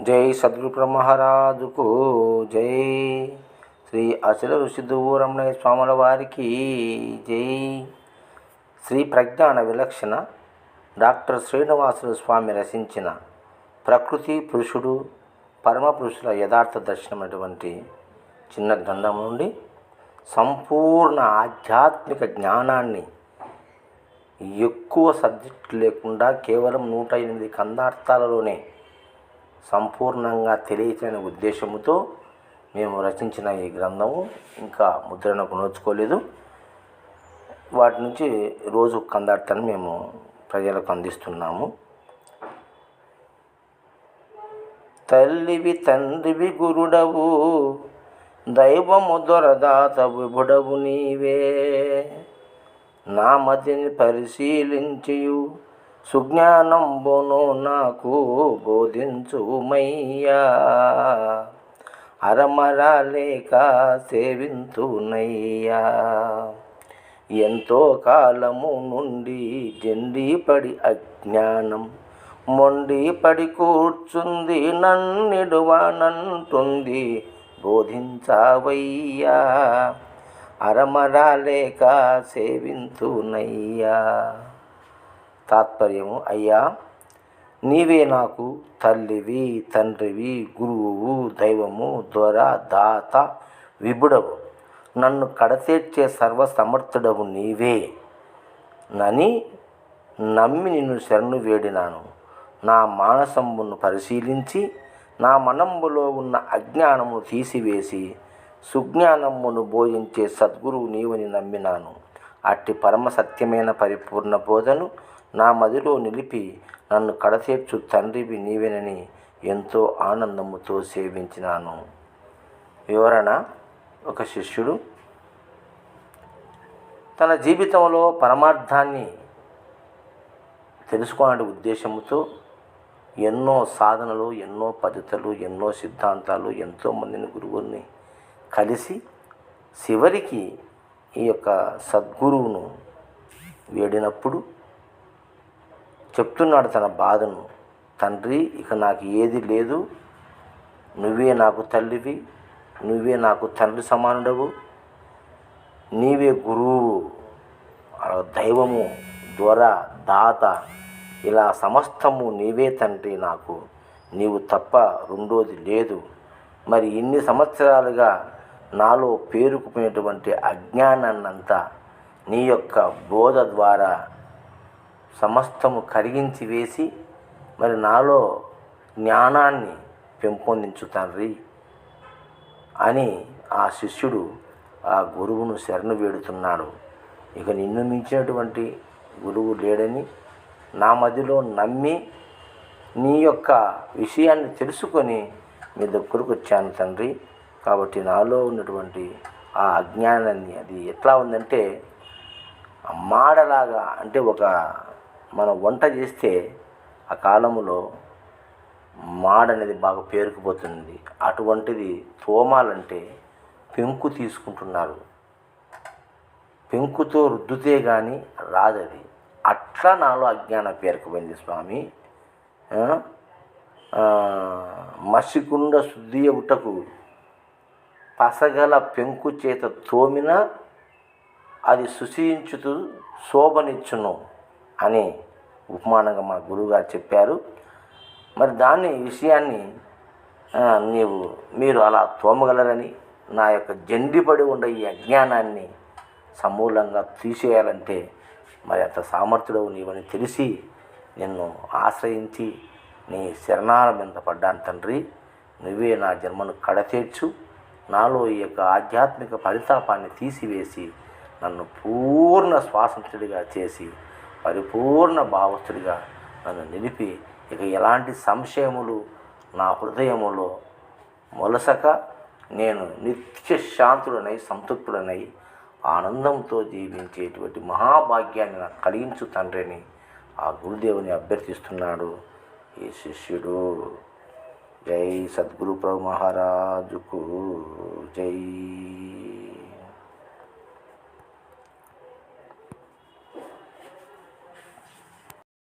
జై సద్గురు జై. శ్రీ అచల ఋషి స్వాముల వారికి జై. శ్రీ ప్రజ్ఞాన విలక్షణ డాక్టర్ శ్రీనివాసులు స్వామి రచించిన ప్రకృతి పురుషుడు పరమ పురుషుల యథార్థ దర్శనమైనటువంటి చిన్న గ్రంథం నుండి సంపూర్ణ ఆధ్యాత్మిక జ్ఞానాన్ని ఎక్కువ సబ్జెక్టు లేకుండా కేవలం నూట ఎనిమిది కందార్థాలలోనే సంపూర్ణంగా తెలియచేయని ఉద్దేశంతో మేము రచించిన ఈ గ్రంథము ఇంకా ముద్రణకు నోచుకోలేదు. వాటి నుంచి రోజు కందార్థాన్ని మేము ప్రజలకు అందిస్తున్నాము. తల్లివి తండ్రివి గురుడవు దైవము దొరదాత విభుడవు నీవే. నా మతిని పరిశీలించియు సుజ్ఞానంబును నాకు బోధించుమయ్యా. అరమరాలేక సేవింతునయ్యా ఎంతో కాలము నుండి జండిపడి అజ్ఞానం మొండిపడి కూర్చుంది నన్నిడువానంటుంది బోధించావయ్యా. అరమరాలేక సేవింతునయ్యా తాత్పర్యము. అయ్యా నీవే నాకు తల్లివి తండ్రివి గురువు దైవము దొర దాత విభుడవు. నన్ను కడతీర్చే సర్వసమర్థుడవు నీవే. నని నమ్మి నిన్ను శరణు వేడినాను. నా మానసంబును పరిశీలించి నా మనంబులో ఉన్న అజ్ఞానము తీసివేసి సుజ్ఞానమును బోధించే సద్గురువు నీవని నమ్మినాను. అట్టి పరమ సత్యమైన పరిపూర్ణ బోధను నా మదిలో నిలిపి నన్ను కడతీర్చు తండ్రివి నీవేనని ఎంతో ఆనందముతో సేవించినాను. వివరణ ఒక శిష్యుడు. తన జీవితంలో పరమార్థాన్ని తెలుసుకునే ఉద్దేశంతో ఎన్నో సాధనలు ఎన్నో పద్ధతులు ఎన్నో సిద్ధాంతాలు ఎంతోమందిని గురువుల్ని కలిసి చివరికి ఈ యొక్క సద్గురువును వేడినప్పుడు చెప్తున్నాడు తన బాధను. తండ్రి ఇక నాకు ఏది లేదు. నువ్వే నాకు తల్లివి. నువ్వే నాకు తండ్రి సమానుడవు. నీవే గురువు. దైవము దొర దాత ఇలా సమస్తము నీవే తండ్రి నాకు. నీవు తప్ప రెండోది లేదు. మరి ఇన్ని సంవత్సరాలుగా నాలో పేరుకుపోయినటువంటి అజ్ఞానాన్నంతా నీ యొక్క బోధ ద్వారా సమస్తము కరిగించి వేసి మరి నాలో జ్ఞానాన్ని పెంపొందించు తండ్రి అని ఆ శిష్యుడు ఆ గురువును శరణు వేడుతున్నాడు. ఇక నిన్ను మించినటువంటి గురువు లేడని నా మధ్యలో నమ్మి నీ యొక్క విషయాన్ని తెలుసుకొని మీ దగ్గరకు వచ్చాను తండ్రి. కాబట్టి నాలో ఉన్నటువంటి ఆ అజ్ఞానాన్ని అది ఎట్లా ఉందంటే మాడలాగా అంటే ఒక మనం వంట చేస్తే ఆ కాలంలో మాడ అనేది బాగా పేరుకుపోతుంది. అటువంటిది తోమాలంటే పెంకు తీసుకుంటున్నారు. పెంకుతో రుద్దుతే కానీ రాదది. అట్లా నాలో అజ్ఞానం పేరుకుపోయింది స్వామి. మసికుండ శుద్ధి ఉటకు పసగల పెంకు చేత తోమిన అది శుశించుతూ శోభనిచ్చును. అని ఉపమానంగా మా గురువుగారు చెప్పారు. మరి దాన్ని విషయాన్ని నీవు మీరు అలా తోమగలరని నా యొక్క జండిపడి ఉండే ఈ అజ్ఞానాన్ని సమూలంగా తీసేయాలంటే మరి అంత సామర్థ్యుడవు నీవని తెలిసి నిన్ను ఆశ్రయించి నీ శరణాల మీద పడ్డాను తండ్రి. నువ్వే నా జన్మను కడతీర్చు. నాలో ఈ యొక్క ఆధ్యాత్మిక పరితాపాన్ని తీసివేసి నన్ను పూర్ణ స్వాతంత్రుడిగా చేసి పరిపూర్ణ భావస్థుడిగా నన్ను నిలిపి ఇక ఎలాంటి సంశయములు నా హృదయములో మొలసక నేను నిత్య శాంతుడనై సంతృప్తుడనై ఆనందంతో జీవించేటువంటి మహాభాగ్యాన్ని నాకు కలిగించు తండ్రిని ఆ గురుదేవుని అభ్యర్థిస్తున్నాడు. ఈ శిష్యుడు జై సద్గురు ప్రభు మహారాజుకు జై